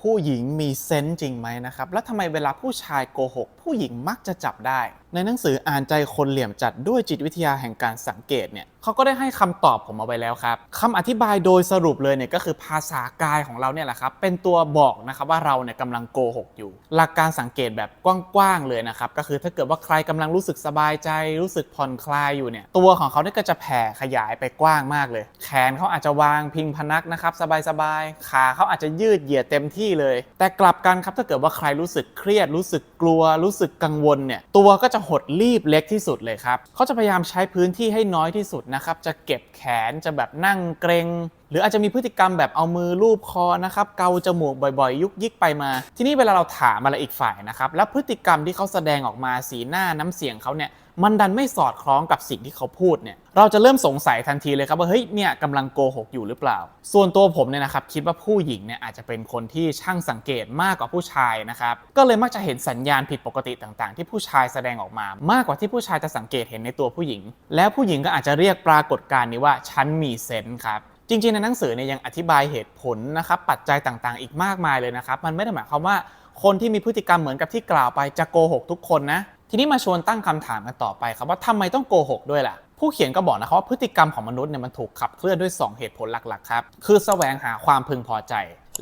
ผู้หญิงมีเซนต์จริงไหมนะครับ แล้วทำไมเวลาผู้ชายโกหก ผู้หญิงมักจะจับได้ในหนังสืออ่านใจคนเหลี่ยมจัดด้วยจิตวิทยาแห่งการสังเกตเนี่ยเขาก็ได้ให้คำตอบผมเอาไว้แล้วครับคำอธิบายโดยสรุปเลยเนี่ยก็คือภาษากายของเราเนี่ยแหละครับเป็นตัวบอกนะครับว่าเราเนี่ยกำลังโกหกอยู่ หลักการสังเกตแบบกว้างๆเลยนะครับก็คือถ้าเกิดว่าใครกำลังรู้สึกสบายใจ รู้สึกผ่อนคลายอยู่เนี่ยตัวของเขาเนี่ยก็จะแผ่ขยายไปกว้างมากเลย แขนเขาอาจจะวางพิงพนักนะครับสบายๆขาเขาอาจจะยืดเหยียดเต็มที่เลย แต่กลับกันครับถ้าเกิดว่าใครรู้สึกเครียดรู้สึกกลัว รู้สึกกังวลเนี่ยตัวก็จะหดรีบเล็กที่สุดเลยครับเขาจะพยายามใช้พื้นที่ให้น้อยที่สุดนะครับจะเก็บแขนจะแบบนั่งเกรง หรืออาจจะมีพฤติกรรมแบบเอามือลูบคอนะครับเกาจมูกบ่อยๆ ยุกยิกไปมา ทีนี้เวลาเราถามอะไรอีกฝ่ายนะครับแล้วพฤติกรรมที่เขาแสดงออกมาสีหน้าน้ำเสียงเขาเนี่ยมันดันไม่สอดคล้องกับสิ่งที่เขาพูดเนี่ยเราจะเริ่มสงสัยทันทีเลยครับว่าเฮ้ยเนี่ยกำลังโกหกอยู่หรือเปล่า ส่วนตัวผมเนี่ยนะครับคิดว่าผู้หญิงเนี่ยอาจจะเป็นคนที่ช่างสังเกตมากกว่าผู้ชายนะครับก็เลยมักจะเห็นสัญญาณผิดปกติต่างๆ ที่ผู้ชายแสดงออกมา มากกว่าที่ผู้ชายจะสังเกตเห็นในตัวผู้หญิง แล้วผู้หญิงก็อาจจะเรียกปรากฏการณ์นี้ว่าฉันมีเซนส์ครับ จริงๆ ในหนังสือเนี่ยยังอธิบายเหตุผลนะครับปัจจัยต่างๆ อีกมากมายเลยนะครับ มันไม่ได้หมายความว่าคนที่มีพฤติกรรมเหมือนกับที่กล่าวไปจะโกหกทุกคนนะ ทีนี้มาชวนตั้งคำถามกันต่อไปครับว่าทำไมต้องโกหกด้วยล่ะ ผู้เขียนก็บอกนะครับว่าพฤติกรรมของมนุษย์เนี่ยมันถูกขับเคลื่อนด้วย 2 เหตุผลหลักๆครับ คือแสวงหาความพึงพอใจ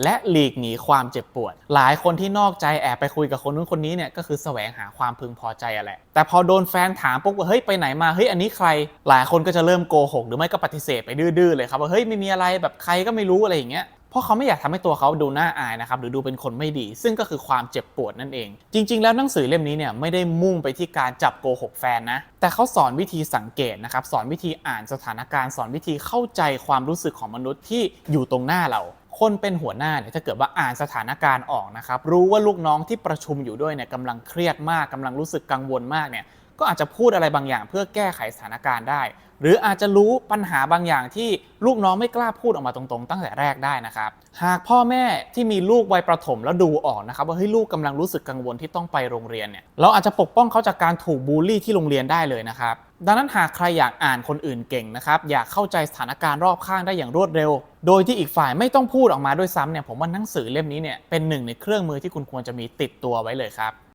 และหลีกหนีความเจ็บปวด หลายคนที่นอกใจแอบไปคุยกับคนนู้นคนนี้เนี่ยก็คือแสวงหาความพึงพอใจอะแหละแต่พอโดนแฟนถามปุ๊บว่าเฮ้ยไปไหนมาเฮ้ยอันนี้ใคร หลายคนก็จะเริ่มโกหกหรือไม่ก็ปฏิเสธไปดื้อๆเลยครับว่าเฮ้ยไม่มีอะไรแบบใครก็ไม่รู้อะไรอย่างเงี้ยเพราะเขาไม่อยากทำให้ตัวเขาดูน่าอายนะครับหรือดูเป็นคนไม่ดี ซึ่งก็คือความเจ็บปวดนั่นเอง จริง ๆ แล้วหนังสือเล่มนี้เนี่ยไม่ได้มุ่งไปที่การจับโกหกแฟนนะแต่เขาสอนวิธีสังเกตนะครับสอนวิธีอ่านสถานการณ์ สอนวิธีเข้าใจความรู้สึกของมนุษย์ที่อยู่ตรงหน้าเราคนเป็นหัวหน้าเนี่ยถ้าเกิดว่าอ่านสถานการณ์ออกนะครับรู้ว่าลูกน้องที่ประชุมอยู่ด้วยเนี่ยกำลังเครียดมากกำลังรู้สึกกังวลมากเนี่ย ก็อาจจะพูดอะไรบางอย่าง เพื่อแก้ไขสถานการณ์ได้ หรืออาจจะรู้ปัญหาบางอย่างที่ลูกน้องไม่กล้าพูดออกมาตรงๆ ตั้งแต่แรกได้นะครับ หากพ่อแม่ที่มีลูกวัยประถมแล้วดูออกนะครับว่าเฮ้ยลูกกำลังรู้สึกกังวลที่ต้องไปโรงเรียนเนี่ยเราอาจจะปกป้องเขาจากการถูกบูลลี่ที่โรงเรียนได้เลยนะครับดังนั้นหากใครอยากอ่านคนอื่นเก่งนะครับอยากเข้าใจสถานการณ์รอบข้างได้อย่างรวดเร็ว โดยที่อีกฝ่ายไม่ต้องพูดออกมาด้วยซ้ำเนี่ยผมว่าหนังสือเล่มนี้เนี่ยเป็นหนึ่งในเครื่องมือที่คุณควรจะมีติดตัวไว้เลยครับ